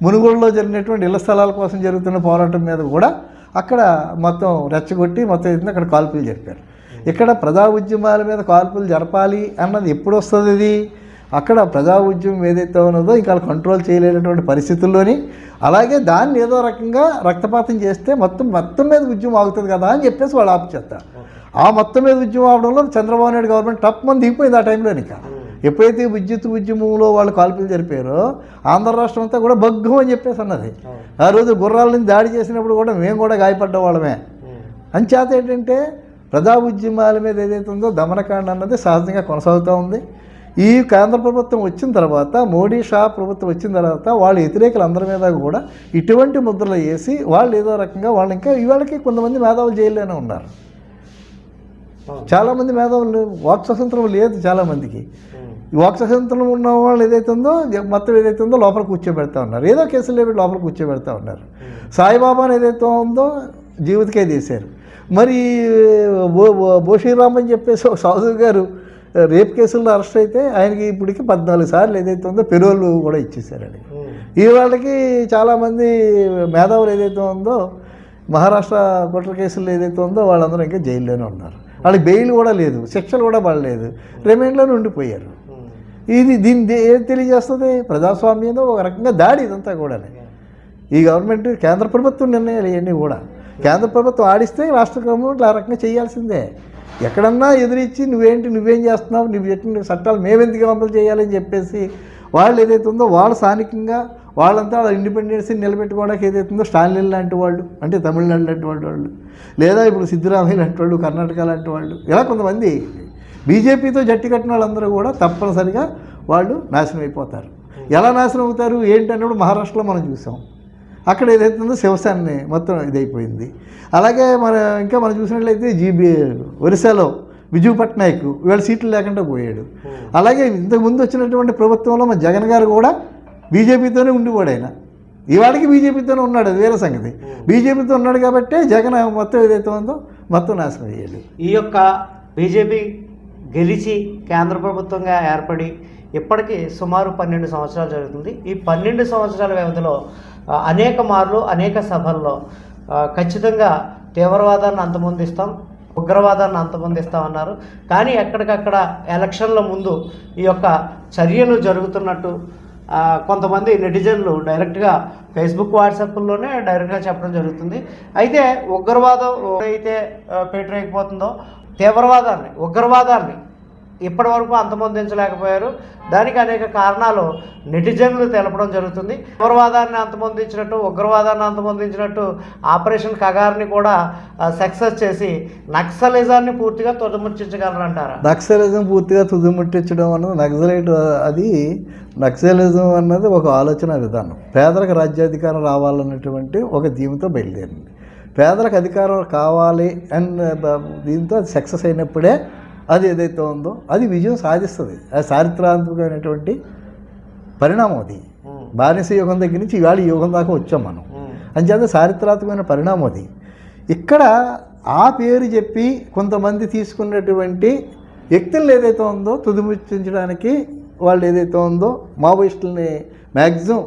మునుగోడులో జరిగినటువంటి ఇళ్ళ స్థలాల కోసం జరుగుతున్న పోరాటం మీద కూడా అక్కడ మొత్తం రెచ్చగొట్టి మొత్తం ఏంటంటే అక్కడ కాల్పులు జరిపారు. ఇక్కడ ప్రజా ఉద్యమాల మీద కాల్పులు జరపాలి అన్నది ఎప్పుడు వస్తుంది ఇది? అక్కడ ప్రజా ఉద్యమం ఏదైతే ఉన్నదో ఇంకా కంట్రోల్ చేయలేనటువంటి పరిస్థితుల్లోని అలాగే దాన్ని ఏదో రకంగా రక్తపాతం చేస్తే మొత్తం మొత్తం మీద ఉద్యమం ఆగుతుంది కదా అని చెప్పేసి వాళ్ళు ఆపు చేస్తారు ఆ మొత్తం మీద ఉద్యమం అవడంలో చంద్రబాబు నాయుడు గవర్నమెంట్ టప్ మంది దిగిపోయింది ఆ టైంలో ఇంకా. ఎప్పుడైతే విద్యుత్ ఉద్యమంలో వాళ్ళు కాల్పులు జరిపారో ఆంధ్ర రాష్ట్రం అంతా కూడా భగ్గం అని చెప్పేసి అన్నది. ఆ రోజు గుర్రాల నుంచి దాడి చేసినప్పుడు కూడా మేము కూడా గాయపడ్డ వాళ్ళమే. అంచేత ఏంటంటే ప్రజా ఉద్యమాల మీద ఏదైతే ఉందో దమనకాండ అన్నది సహజంగా కొనసాగుతూ ఉంది. ఈ కేంద్ర ప్రభుత్వం వచ్చిన తర్వాత మోడీ షా ప్రభుత్వం వచ్చిన తర్వాత వాళ్ళ వ్యతిరేకులు అందరి మీద కూడా ఇటువంటి ముద్రలు వేసి వాళ్ళు ఏదో రకంగా వాళ్ళు ఇంకా ఇవాళకి కొంతమంది మేధావులు జైల్లోనే ఉన్నారు. చాలామంది మేధావులు వాక్ స్వతంత్రం లేదు చాలామందికి. స్వతంత్రం ఉన్న వాళ్ళు ఏదైతే ఉందో మొత్తం ఏదైతే ఉందో లోపల కూర్చోబెడతా ఉన్నారు. ఏదో కేసులు ఏమి లోపల కూర్చోబెడతా ఉన్నారు. సాయిబాబాని ఏదైతే ఉందో జీవితకే తీశారు. మరి బో బో- బోషీరామ్ అని చెప్పేసి ఒక సాధువు గారు రేప్ కేసుల్లో అరెస్ట్ అయితే ఆయనకి ఇప్పటికి పద్నాలుగు సార్లు ఏదైతే ఉందో పెరోల్ కూడా ఇచ్చేసారండి ఈ వాళ్ళకి చాలామంది మేధావులు ఏదైతే ఉందో మహారాష్ట్ర కుట్ర కేసుల్లో ఏదైతే ఉందో వాళ్ళందరూ ఇంకా జైల్లోనే ఉన్నారు. వాళ్ళకి బెయిల్ కూడా లేదు శిక్షలు కూడా పడలేదు. రిమైండ్లోనే ఉండిపోయారు. ఇది దీని ఏం తెలియజేస్తుంది? ప్రజాస్వామ్యంలో ఒక రకంగా దాడి ఇదంతా కూడా ఈ గవర్నమెంట్ కేంద్ర ప్రభుత్వం నిర్ణయాలు ఇవన్నీ కూడా. కేంద్ర ప్రభుత్వం ఆడిస్తే రాష్ట్ర గవర్నమెంట్ ఆ రకంగా చేయాల్సిందే. ఎక్కడన్నా ఎదిరించి నువ్వేంటి నువ్వేం చేస్తున్నావు నువ్వు ఎట్టి చట్టాలు మేమెందుకు అమలు చేయాలని చెప్పేసి వాళ్ళు ఏదైతే ఉందో వాళ్ళు స్థానికంగా వాళ్ళంతా వాళ్ళ ఇండిపెండెన్స్ని నిలబెట్టుకోవడానికి ఏదైతుందో స్టాలిన్ లాంటి వాళ్ళు అంటే తమిళనాడు లాంటి వాళ్ళు వాళ్ళు లేదా ఇప్పుడు సిద్ధరామయ్య లాంటి వాళ్ళు కర్ణాటక లాంటి వాళ్ళు ఇలా కొంతమంది బీజేపీతో జట్టి కట్టిన వాళ్ళందరూ కూడా తప్పనిసరిగా వాళ్ళు నాశనం అయిపోతారు. ఎలా నాశనం అవుతారు? ఏంటి అన్నప్పుడు మహారాష్ట్రలో మనం చూసాం. అక్కడ ఏదైతే ఉందో శివసేనని మొత్తం ఇదైపోయింది. అలాగే మన ఇంకా మనం చూసినట్లయితే జీబీ ఒరిస్సాలో విజు పట్నాయక్ వీళ్ళ సీట్లు లేకుండా పోయాడు. అలాగే ఇంతకుముందు వచ్చినటువంటి ప్రభుత్వంలో మన జగన్ గారు కూడా బీజేపీతోనే ఉండిపోయాడు ఆయన. ఇవాళకి బీజేపీతోనే ఉన్నాడు అది వేరే సంగతి. బీజేపీతో ఉన్నాడు కాబట్టే జగన్ మొత్తం ఏదైతే ఉందో మొత్తం నాశనం అయ్యాడు. ఈ యొక్క బీజేపీ గెలిచి కేంద్ర ప్రభుత్వంగా ఏర్పడి ఇప్పటికీ సుమారు పన్నెండు సంవత్సరాలు జరుగుతుంది. ఈ పన్నెండు సంవత్సరాల వ్యవధిలో అనేక మార్లు అనేక సభల్లో ఖచ్చితంగా తీవ్రవాదాన్ని అంతమొందిస్తాం ఉగ్రవాదాన్ని అంతమొందిస్తామన్నారు. కానీ ఎక్కడికక్కడ ఎలక్షన్ల ముందు ఈ యొక్క చర్యలు జరుగుతున్నట్టు కొంతమంది నెటిజన్లు డైరెక్ట్గా ఫేస్బుక్ వాట్సాప్లోనే డైరెక్ట్గా చెప్పడం జరుగుతుంది. అయితే ఉగ్రవాదం అయితే పేటరేకపోతుందో తీవ్రవాదాన్ని ఉగ్రవాదాన్ని ఇప్పటి వరకు అంతమొందించలేకపోయారు. దానికి అనేక కారణాలు నెటిజన్లు తెలపడం జరుగుతుంది. తీవ్రవాదాన్ని అంతమొందించినట్టు ఉగ్రవాదాన్ని అంతమొందించినట్టు ఆపరేషన్ కగార్ని కూడా సక్సెస్ చేసి నక్సలిజాన్ని పూర్తిగా తుదముట్టించగలరంటారు? నక్సలిజం పూర్తిగా తుదిముట్టించడం అన్నది నక్సలైట్ అది నక్సలిజం అన్నది ఒక ఆలోచన విధానం. పేదలకు రాజ్యాధికారం రావాలన్నటువంటి ఒక ధీమతో బయలుదేరింది. పేదలకు అధికారం కావాలి అండ్ దీంతో అది సక్సెస్ అయినప్పుడే అది ఏదైతే ఉందో అది విజయం సాధిస్తుంది. అది చారిత్రాత్మకమైనటువంటి పరిణామం అది. బానిస యుగం దగ్గర నుంచి ఇవాళ యుగం దాకా వచ్చాం మనం. అంచేత చారిత్రాత్మకమైన పరిణామం అది. ఇక్కడ ఆ పేరు చెప్పి కొంతమంది తీసుకున్నటువంటి వ్యక్తులను ఏదైతే ఉందో తుదిముచ్చించడానికి వాళ్ళు ఏదైతే ఉందో మావోయిస్టులని మ్యాక్సిమం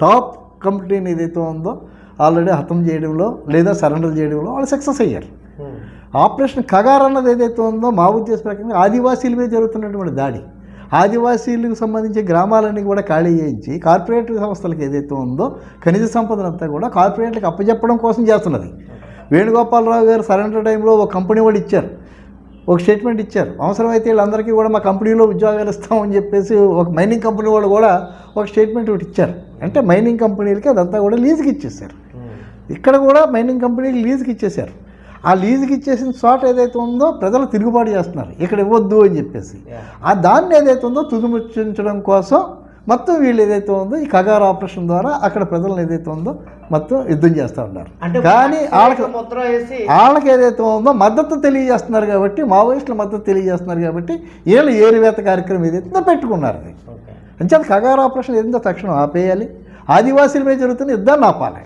టాప్ కమిటీని ఏదైతే ఉందో ఆల్రెడీ హతం చేయడంలో లేదా సరెండర్ చేయడంలో వాళ్ళు సక్సెస్ అయ్యారు. ఉమ్, ఆపరేషన్ కగార్ అన్నది ఏదైతే ఉందో మా ఉద్దేశ ప్రకారం ఆదివాసీల మీద జరుగుతున్నటువంటి దాడి. ఆదివాసీలకు సంబంధించి గ్రామాలన్నీ కూడా ఖాళీ చేయించి కార్పొరేట్ సంస్థలకు ఏదైతే ఉందో ఖనిజ సంపదనంతా కూడా కార్పొరేట్లకు అప్పచెప్పడం కోసం చేస్తున్నది. వేణుగోపాలరావు గారు సరెండర్ టైంలో ఒక కంపెనీ వాళ్ళు ఇచ్చారు. ఒక స్టేట్మెంట్ ఇచ్చారు. అవసరమైతే వీళ్ళందరికీ కూడా మా కంపెనీలో ఉద్యోగాలు ఇస్తామని చెప్పేసి ఒక మైనింగ్ కంపెనీ వాళ్ళు కూడా ఒక స్టేట్మెంట్ ఒకటి ఇచ్చారు. అంటే మైనింగ్ కంపెనీలకి అదంతా కూడా లీజుకి ఇచ్చేసారు ఇక్కడ కూడా మైనింగ్ కంపెనీకి లీజుకి ఇచ్చేశారు. ఆ లీజుకి ఇచ్చేసిన చోట ఏదైతే ఉందో ప్రజలు తిరుగుబాటు చేస్తున్నారు. ఇక్కడ ఇవ్వద్దు అని చెప్పేసి. ఆ దాన్ని ఏదైతే ఉందో తుదిముచ్చించడం కోసం మొత్తం వీళ్ళు ఏదైతే ఉందో ఈ కగారు ఆపరేషన్ ద్వారా అక్కడ ప్రజలను ఏదైతే ఉందో మొత్తం యుద్ధం చేస్తూ ఉన్నారు. అంటే కానీ వాళ్ళకి వాళ్ళకి ఏదైతే ఉందో మద్దతు తెలియజేస్తున్నారు కాబట్టి మావోయిస్టుల మద్దతు తెలియజేస్తున్నారు కాబట్టి వీళ్ళు ఏరివేత కార్యక్రమం ఏదైతే పెట్టుకున్నారు అది. అంచేత కగారు ఆపరేషన్ ఏదో తక్షణం ఆపేయాలి. ఆదివాసీల మీద జరుగుతున్న యుద్ధాన్ని ఆపాలి.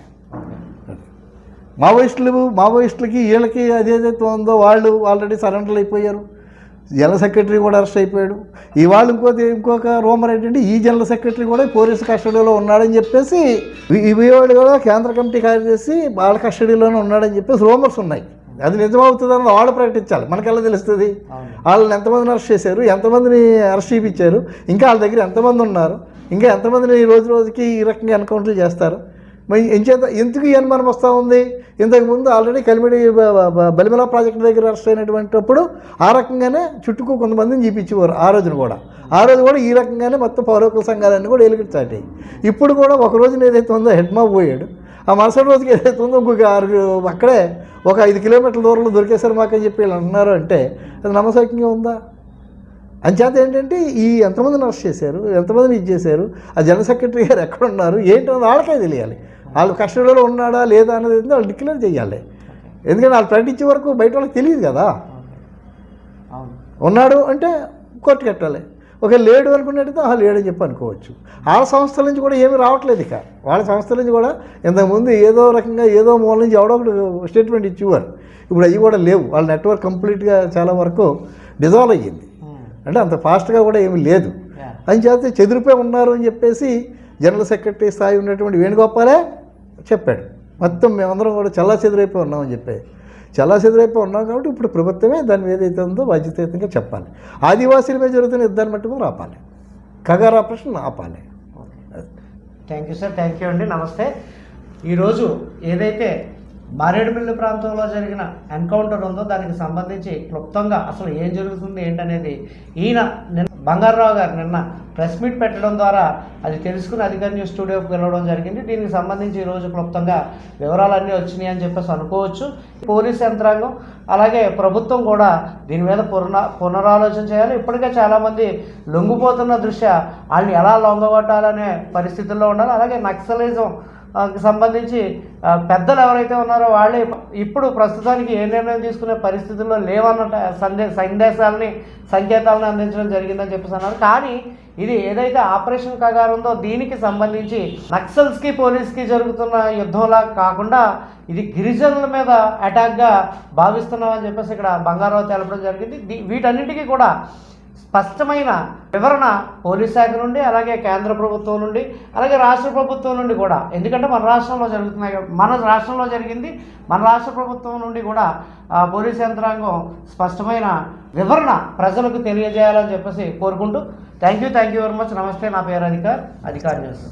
మావోయిస్టులు మావోయిస్టులకి వీళ్ళకి అదేదైతే ఉందో వాళ్ళు ఆల్రెడీ సరెండర్లు అయిపోయారు. జనరల్ సెక్రటరీ కూడా అరెస్ట్ అయిపోయాడు. ఇవాళ ఇంకోటి ఇంకొక రూమర్ ఏంటంటే ఈ జనరల్ సెక్రటరీ కూడా పోలీసు కస్టడీలో ఉన్నాడని చెప్పేసి ఇవాడు కూడా కేంద్ర కమిటీ కార్యదర్శి వాళ్ళ కస్టడీలోనే ఉన్నాడని చెప్పేసి రూమర్స్ ఉన్నాయి. అది నిజమవుతుందని వాళ్ళు ప్రకటించాలి. మనకెలా తెలుస్తుంది? వాళ్ళని ఎంతమందిని అరెస్ట్ చేశారు? ఎంతమందిని అరెస్ట్ చేయించారు? ఇంకా వాళ్ళ దగ్గర ఎంతమంది ఉన్నారు? ఇంకా ఎంతమందిని ఈ రోజు రోజుకి ఈ రకంగా ఎన్కౌంటర్లు చేస్తారు? మరి ఎంచేత ఎందుకు ఈ అనుమానం వస్తూ ఉంది? ఇంతకుముందు ఆల్రెడీ కలిమిడి బలిమల ప్రాజెక్ట్ దగ్గర అరెస్ట్ అయినటువంటిప్పుడు ఆ రకంగానే చుట్టుకు కొంతమందిని చూపించేవారు ఆ రోజున కూడా. ఆ రోజు కూడా ఈ రకంగానే మొత్తం పౌరకుల సంఘాలన్నీ కూడా ఎలుగుతాయి ఇప్పుడు కూడా ఒక రోజున ఏదైతే ఉందో హెడ్ పోయాడు. ఆ మరుసటి రోజుకి ఏదైతే ఉందో ఇంకొక ఆరు అక్కడే ఒక ఐదు కిలోమీటర్ల దూరంలో దొరికేశారు మాకని చెప్పి వీళ్ళు అంటున్నారు అంటే అది నమ్మసక్యంగా ఉందా? అంచేత ఏంటంటే ఈ ఎంతమందిని అరెస్ట్ చేశారు? ఎంతమందిని ఇది చేశారు? ఆ జనరల్ సెక్రటరీ గారు ఎక్కడ ఉన్నారు ఏంటన్నది వాళ్ళకే తెలియాలి. వాళ్ళు కస్టడీలో ఉన్నాడా లేదా అన్నది ఏంటో వాళ్ళు డిక్లేర్ చేయాలి. ఎందుకంటే వాళ్ళు ప్రకటించే వరకు బయట వాళ్ళకి తెలియదు కదా. ఉన్నాడు అంటే కోర్టు కట్టాలి. ఒక లేడు అనుకున్నట్టయితే ఆ లేడని చెప్పి అనుకోవచ్చు. వాళ్ళ సంస్థల నుంచి కూడా ఏమీ రావట్లేదు ఇక. వాళ్ళ సంస్థల నుంచి కూడా ఇంతకుముందు ఏదో రకంగా ఏదో మూల నుంచి ఎవడో ఒకటి స్టేట్మెంట్ ఇచ్చేవారు. ఇప్పుడు అవి కూడా లేవు. వాళ్ళ నెట్వర్క్ కంప్లీట్గా చాలా వరకు డిజాల్వ్ అయ్యింది. అంటే అంత ఫాస్ట్గా కూడా ఏమీ లేదు. అని చేస్తే చెదిరిపోయి ఉన్నారు అని చెప్పేసి జనరల్ సెక్రటరీ స్థాయి ఉన్నటువంటి వేణుగోపాలే చెప్పాడు. మొత్తం మేమందరం కూడా చల్లా చెదిరైపోయి ఉన్నామని చెప్పాయి చల్లా చెదిరైపోయి ఉన్నాం కాబట్టి ఇప్పుడు ప్రభుత్వమే దాని మీద ఏదైతే ఉందో బాధ్యతయుతంగా చెప్పాలి. ఆదివాసీల మీద జరుగుతున్న యుద్ధాన్ని బట్టి కూడా ఆపాలి. కగార్ ఆపరేషన్ ఆపాలి. Thank you sir thank you అండి. నమస్తే. ఈరోజు ఏదైతే మారేడుమిల్లి ప్రాంతంలో జరిగిన ఎన్కౌంటర్ ఉందో దానికి సంబంధించి క్లుప్తంగా అసలు ఏం జరుగుతుంది ఏంటనేది ఈయన బంగారరావు గారు నిన్న ప్రెస్ మీట్ పెట్టడం ద్వారా అది తెలుసుకుని అధికారి న్యూస్ స్టూడియోకి వెళ్ళడం జరిగింది. దీనికి సంబంధించి ఈరోజు క్లుప్తంగా వివరాలన్నీ వచ్చినాయి అని చెప్పేసి అనుకోవచ్చు. పోలీస్ యంత్రాంగం అలాగే ప్రభుత్వం కూడా దీని మీద పునరా పునరాలోచన చేయాలి. ఇప్పటికే చాలామంది లొంగిపోతున్న దృష్ట్యా వాళ్ళని ఎలా లొంగగొట్టాలనే పరిస్థితుల్లో ఉండాలి. అలాగే నక్సలిజం సంబంధించి పెద్దలు ఎవరైతే ఉన్నారో వాళ్ళే ఇప్పుడు ప్రస్తుతానికి ఏ నిర్ణయం తీసుకునే పరిస్థితుల్లో లేవన్న సందే సందేశాలని సంకేతాలను అందించడం జరిగిందని చెప్పేసి అన్నారు. కానీ ఇది ఏదైతే ఆపరేషన్ కగారు ఉందో దీనికి సంబంధించి నక్సల్స్కి పోలీస్కి జరుగుతున్న యుద్ధంలా కాకుండా ఇది గిరిజనుల మీద అటాక్గా భావిస్తున్నామని చెప్పేసి ఇక్కడ బంగారావు తెలపడం జరిగింది. దీ- వీటన్నిటికీ కూడా స్పష్టమైన వివరణ పోలీస్ శాఖ నుండి అలాగే కేంద్ర ప్రభుత్వం నుండి అలాగే రాష్ట్ర ప్రభుత్వం నుండి కూడా. ఎందుకంటే మన రాష్ట్రంలో జరుగుతున్నాయి మన రాష్ట్రంలో జరిగింది మన రాష్ట్ర ప్రభుత్వం నుండి కూడా పోలీస్ యంత్రాంగం స్పష్టమైన వివరణ ప్రజలకు తెలియజేయాలని చెప్పేసి కోరుకుంటూ. Thank you thank you very much నమస్తే నా పేరు అధికార్ అధికార్ న్యూస్.